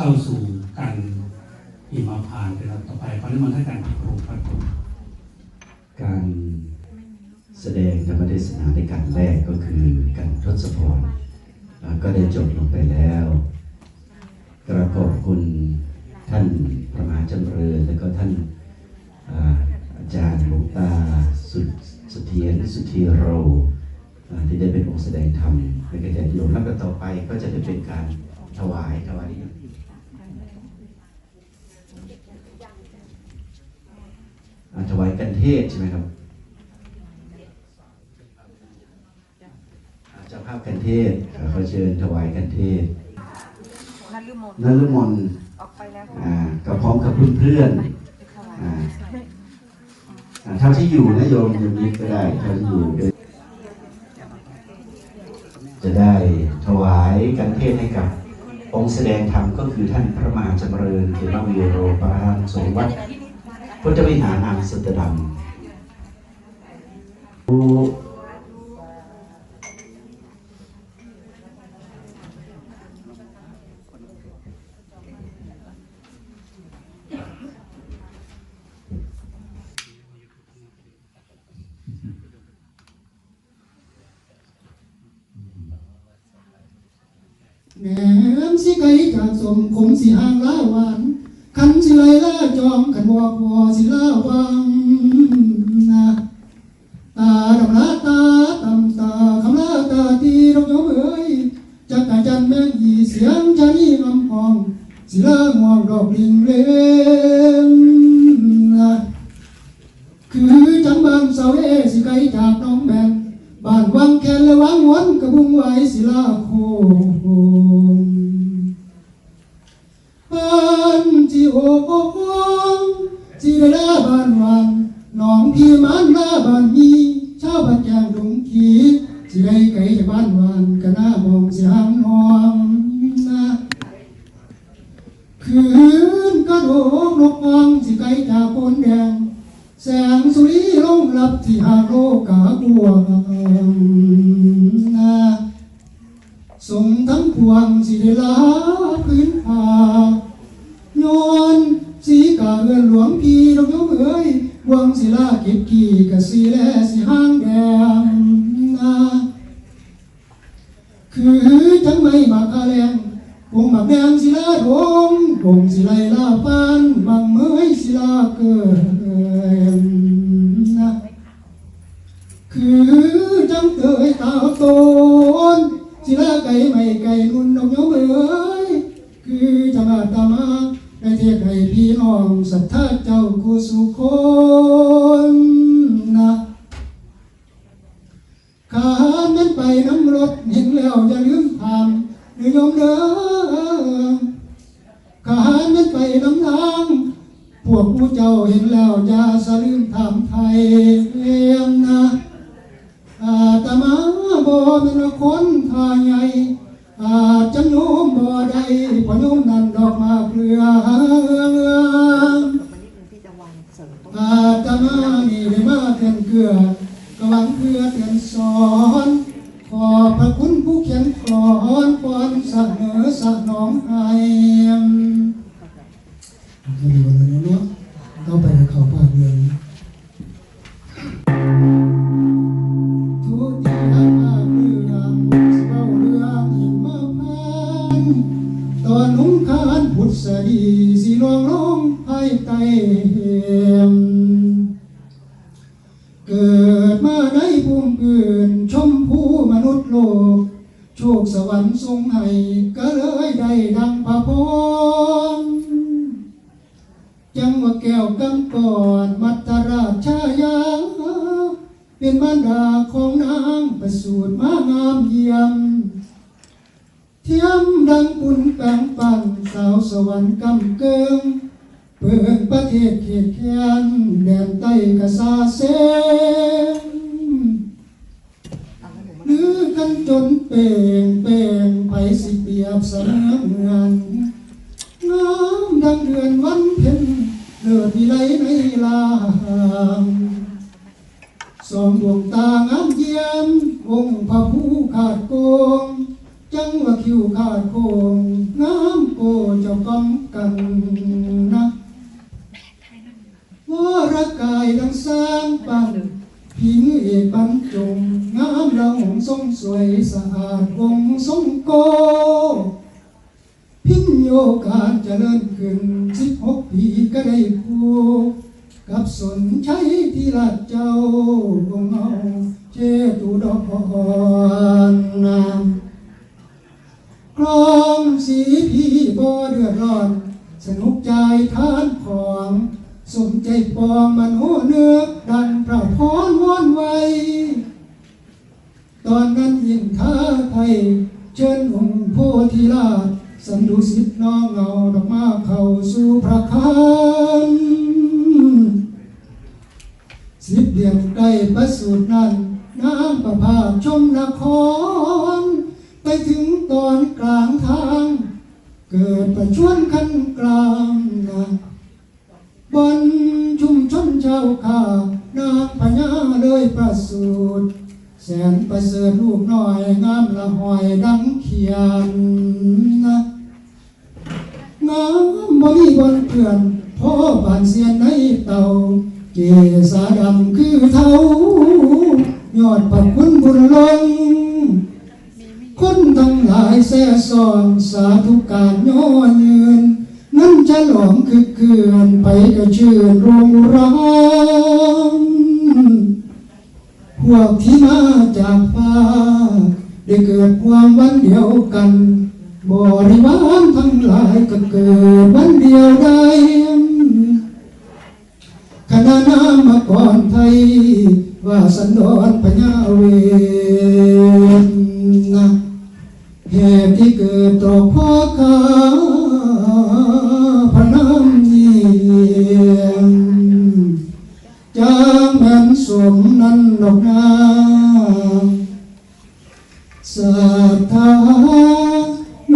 เข้าสู่การอิมาพานต์เป็นลำดับต่อไปขอนิมนต์ท่านอาจารย์พระครูพระครูการแสดงธรรมเทศนาในการแรกก็คือการทศพรก็ได้จบลงไปแล้ว กระขอบคุณท่านประมาจำเริญแล้วก็ท่านอาจารย์หลวงตาสุสุเทียนสุธีโรที่ได้เป็นองค์แสดงธรรมในกระจายโยมแล้วก็ต่อไปก็จะได้เป็นการถวายถวายอ่าถวาย กันเทศใช่ไหมครับเจ้าภาพกันเทศขอเชิญถวายกันเทศนันลืมมนนฤมลออกไปแล้วอ่าก็พร้อมกับเพื่อนๆอ่าอ่าเท่าที่อยู่นะโยมโยมนี้ก็ได้เท่าที่อยู่ด้วยจะได้ถวายกันเทศให้กับองค์แสดงธรรมก็คือท่านพระมหาจำเริญเทววีโรปรานสงฆ์วัด พุทธวิหารอามสเตอร์ดัมแหนมสิไก่จากสมคมสิห่างลาหวาน คันสิไลลาจอมคันบอกวอสิลาวังนะตาดำลาตาตำตาคำลาตาตีรอกยมเอ้ยจักกะจันแมงยีเสียงจันี่ลำพอง สิลางวงดอกลิงเลานวันก็น่ามองสิหังนองนะคืนกระโดกนกฟองสิไก่จากปนแดง แสงสุริลงรับที่หาโลกาบัวนาส่งทั้งพวงสิได้ลาพื้นผานอนสีกาเอือนหลวงพี่ดอกยมเอ้ยพวงศิลาเก็บกี่กะสีแลสิห้างแดงนา คือจังไม่มากาแรงวงมักแดงศิลาดงวงศิลาลาปานบางเมยศิลาเกินนะคือจังเตยตาโตนศิลาไก่ไม่ไก่นุ่นดอกยมเอ้ยคือจังอาตมาได้เทียบให้พี่น้องศรัทธา ไปน้ำทางพวกผู้เจ้าเห็นแล้วอย่าสลืมทำไทยเลียมนะอาตมาบ่เป็นคนทาใหญ่อาจจะโน้มบ่ได้พราะโน้มนั้นดอกมาเกลือวันนี้เป็นพี่จะวันเสริมอาตมานี่ได้มาเตือนเกลือกำลังเพื่อเตือนสอนขอพระคุณผู้เขียนกลอนปอนเสนอสนองให้มาดูกันเลยเนาะ เข้าไปเข้าภาเมือง เป็นมารดาของนางประสูติมางามเยี่ยม เทียมดังปุ่นแปงปันสาวสวรรค์กำเกิงเปิดประเทศเขตแค้นแดนใต้กษาเซงหรือกันจนเป่งเป่งไผสิเปียบเสมือนงามดังเดือนวันเพ็ญเลิศวิไลในลาง สองดวงตางามเยี่ยมวง กลองสีพี่บ่เดือดร้อน สนุกใจทานของสมใจปองมันโหเนื้อดังพระพรวอนไว้ตอนนั้นยินท้าไทย เชิญองค์โพธิราชสันดุสิทธิ์น้องเงาดอกมาเข้าสู่พระคันสิบเดือนใกล้ประสูตินั้นน้ำประพาชมนคร ไปถึงตอนกลางทาง เกิดประชวนขันกลางนะบนชุมชนชาวข้านางพญาเลยประสูติแสนประเสริฐลูกน้อยงามละหอยดังเขียนนะงามบ่มีบนเพื่อนพ่อบานเสียนในเตาเกษาดำคือเทายอดพระคุณบุญล้น คนทั้งหลายแซ่ซองสาธุการย่อยืนนั้นฉลองคือเกือนไปกระชื่นโรงรามพวกที่มาจากฟ้าได้เกิดความวันเดียวกัน บริวารทั้งหลายก็เกิดวันเดียวได้คณะนามกรไทย ว่าสันดอนพญาเวน เหตุที่เกิดต่อพ่อข้าพนามเยียมจางแผ่นสมนั้นดอกนาศรัทธาโย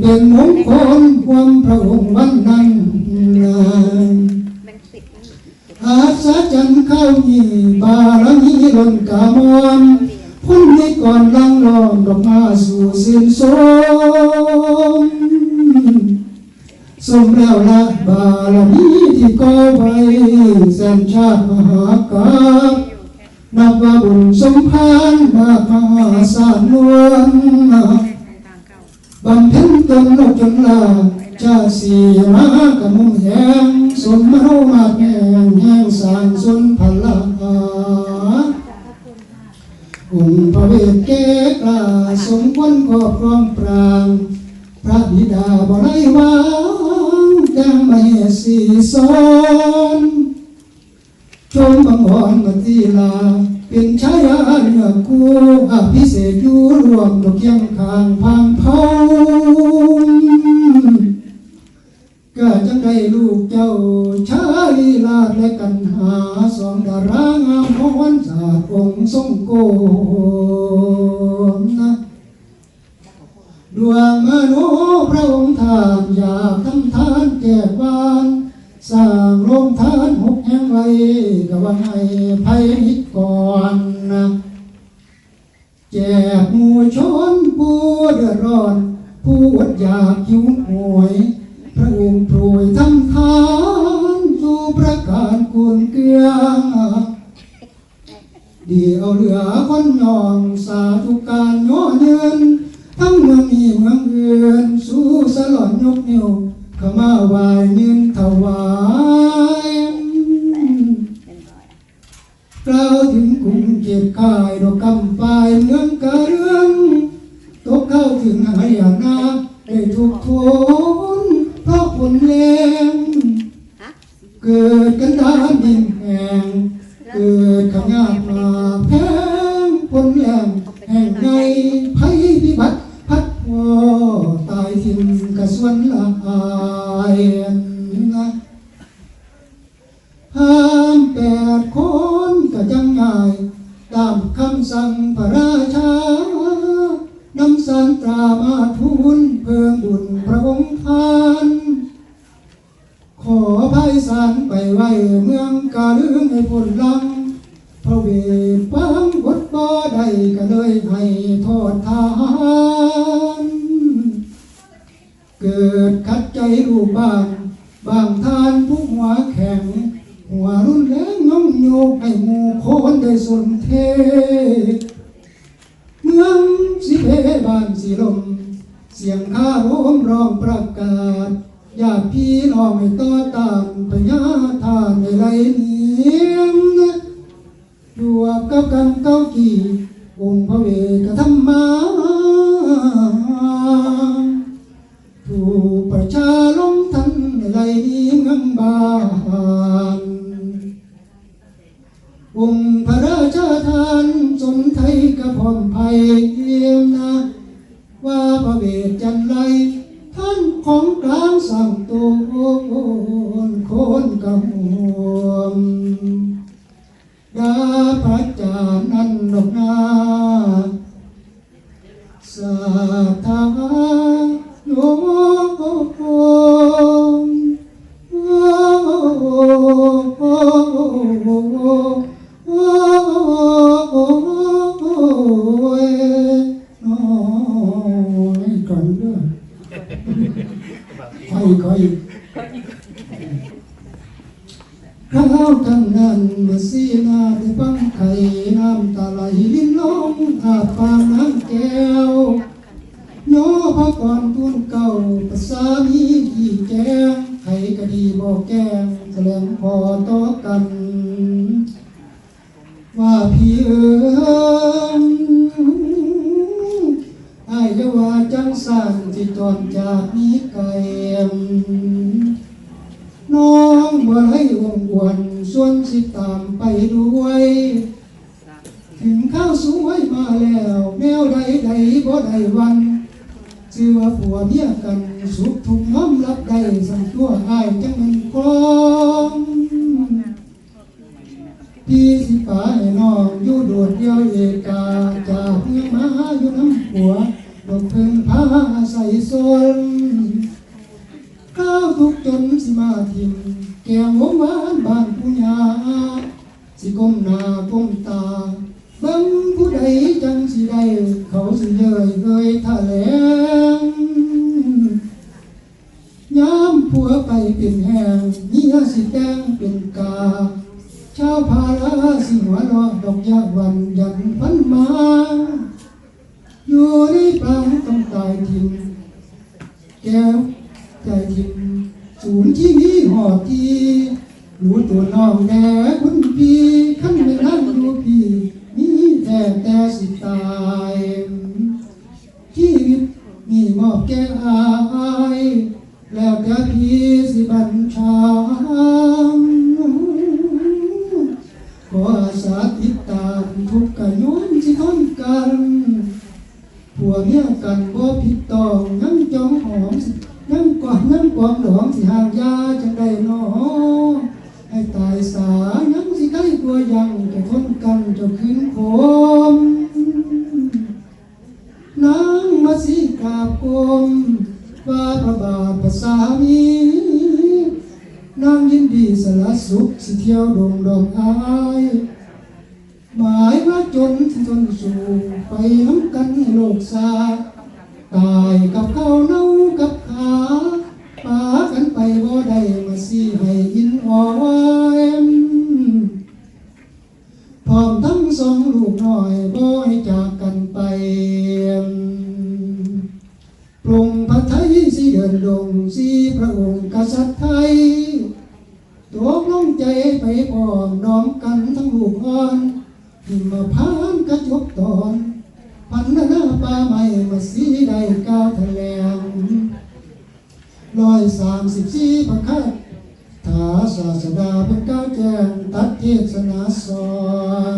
เป็นมงคลความพระองค์วันนั้นนอาสาจันเข้ายีบารมีล้นกามอนพ้นในก่อนลังลอมดอกมาสู่สิ้นสมสมแล้วละบารมีที่ก่อไว้แสนชาติมหากานับว่าบุญสมภารมากมหาศาลล้วน บำเพ็ญตนลกจนลาชาสีมากะมุงแหงสมมโนมาแห่งแห่งสารสุนพลาองค์พระเวทเกกล้าสมควรครอบครองปรางพระบิดาบ่ได้วางแก้มไม่สีสอนจงบังอ่อนมาทีลา เป็นชายาเนื้อคู่อภิเศษอยู่รวมดอกเคียงข้างพังเผาก็จังได้ลูกเจ้าชาลีลาและกันหาสองดารางามพรจากองค์ทรงโกนนะดวงมโนพระองค์ทานอยากทำทานแก่บ้าน สร้างโรงทานหกแห่งไว้กับวันให้ภัยนิดก่อนนะแจกหมู่ชนผู้เดือดร้อน ผู้อดอยากหิวโหวยพระองค์โปรยทำทานสู่ประการกุลเกลือดีเอาเหลือคนยองสาธุการย่อเยินทั้งเมืองนี้เมืองอื่น สู้สลอนยกนิ้ว เข้ามาวายยืนถวายกล่าวถึงกรุงเกียรติกายดอกกำปายเมืองกะเรื่องตกเข้าถึงหายนาได้ทุกทนเพราะผลแรงเกิดกันดานดินแห่งเกิดขยาดมาแพงพนแรงแห่งในภัยพิบัติพัดวอ งก ใจรูปบ้านบางทานผู้หัวแข็ง หัวรุนแรงน้องโยกให้หมู่คนได้สนเท เมืองสิเพบ้านสีลม เสียงข้าร้มร้องประกาศญาติพี่น้องให้ต่อตามพญาทานในไรเนียงดวบกับกันเก้ากี่องค์พระเวกธรรมา ผู้ประชาลงทันไรนี้เมืองบานองค์พระราชทานสนไทยกระพรอมภัย พี่เอ๋ยไอ้จะว่าจังสันที่ตอนจากนี้ไกลน้องบ่ให้วงวนส่วนสิตามไปด้วย ถึงข้าวสวยมาแล้วแนวใดใดบ่ได้วันชื่อว่าผัวเมียกันสุขทุ อยู่โดดเดียวเอกาจากเมืองมาอยู่น้ำผัวดอกเพิ่งพาใส่ซนข้าวทุกจนสิมาทิมแก้วหววานบ้านผู้ยาสิก้มหน้าก้มตาบิ่งผู้ใดจังสิได้เขาสิเยยเอ่ยทะแลงยามผัวไปเป็นแหงเมียสิแต่งเป็นกา ชาวพาราสิหัวรอดอกยาวันยันพันมา อยู่ในปาต้องตายทิ้งแก้วใจทิ้งศูนย์ที่มีหอดีรู้ตัวน้องแด่คุณพี่ขั้นไม่นั่งดูพี่มีแต่แต่สิตายชีวิตมีมอบแก่อาย แล้วแต่พี่สิบัญชา ขออาสาติดตามทุกข์กันย้อนสิทนกันผัวเมียกันบ่ผิดตองนั่งจองหอมนั่งก่อนยังกอดหลวงสิห่างยา ศาสดาเป็นก้าวแจ้งตัดเทศนาสอ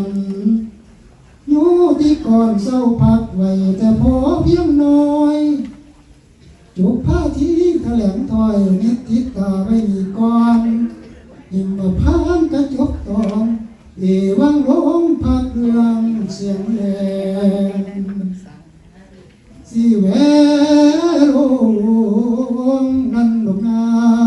นอยู่ที่ก่อนเศร้าพักไว้แต่พอเพียงน้อย จุกผ้าที่แถลงถอยนิดทิตาไม่มีก่อนหิมพานกระจกตอนเอวังร้องพักเรืองสียงแหลมสีแวโลงนันดอกนา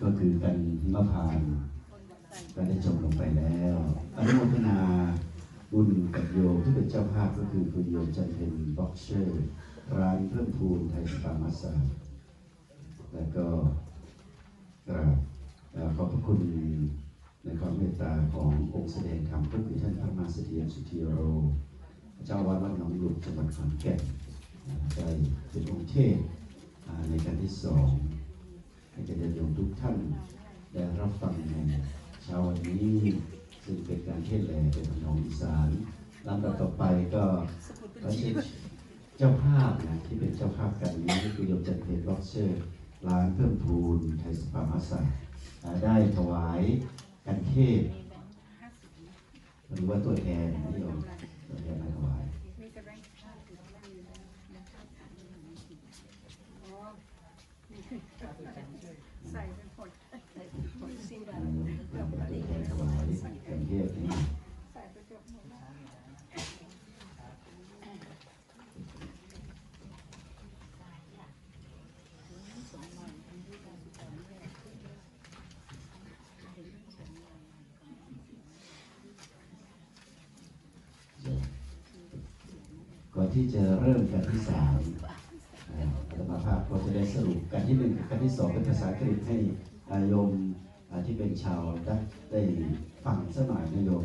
ก็คือกันหิมพานก็ได้จบลงไปแล้วอนุโมทนาบุญกับโยมที่เป็นเจ้าภาพก็คือคุณโยมจันเพ็ญบ็อกเชอร์ร้านเพิ่มพูนไทยสปามาสาแล้วก็กราบขอบพระคุณในความเมตตาขององค์แสดงธรรมก็คือท่านพระมหาเสถียรสุธีโร เจ้าวัดวัดหนองหลุกจังหวัดขอนแก่นได้เป็นองค์เทศในการที่สอง ให้แก่ญาติโยมทุกท่านได้รับฟังในเช้าวันนี้ซึ่งเป็นการเทศน์แหล่เป็นทำนองอีสานลำดับต่อไปก็ขอเชิญเจ้าภาพนะที่เป็นเจ้าภาพกันนี้ก็คือโยมจันเพลบ็อกเชอร์ร้านเพิ่มพูนไทยสปามาสาอ่าได้ถวายการเทศหรือว่าตัวแทนนะโยมตัวแทนมาถวาย ที่จะเริ่มกันที่สามอ่าอาตมาภาพก็จะได้สรุปกันที่หนึ่งกับกันที่สองเป็นภาษาอังกฤษให้อาโยมอาที่เป็นชาวดัตได้ฟังสักหน่อยนะโยม